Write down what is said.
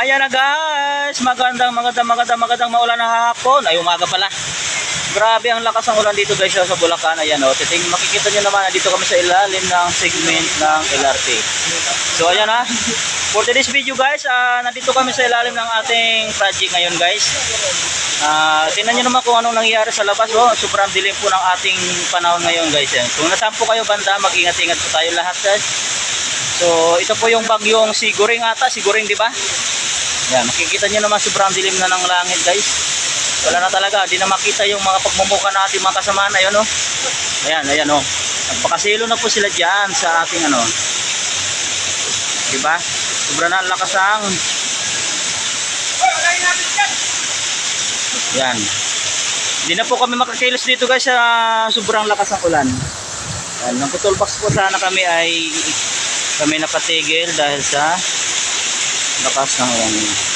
Ayan na guys, magandang magandang magandang magandang maulan na hapon. Ay umaga pala. Grabe ang lakas ng ulan dito guys sa Bulacan. Ayan o, titing makikita nyo naman dito kami sa ilalim ng segment ng LRT. So ayan ha. For today's video guys, ah, nandito kami sa ilalim ng ating project ngayon guys. Ah, tingnan nyo naman kung anong nangyayari sa labas. Oh, sobrang dilim po ng ating panahon ngayon guys. Yan. Kung nasaan po kayo banda, mag-ingat-ingat po tayo lahat guys. So, ito po yung bagyong Siguring ata, Siguring, di ba? Yan, makikita nyo naman sobrang dilim na ng langit, guys. Wala na talaga, di na makita yung mga pagmumuka natin mga kasama na yun, oh. Ayan, ayan, oh. Nagpakasilo na po sila dyan sa ating, ano. Di ba? Sobrang na lakas ang... Yan. Hindi na po kami makakilos dito, guys, sa sobrang lakas ng ulan. Yan, ng putol box po sana kami ay kami napatigil dahil sa lakas ng ulan.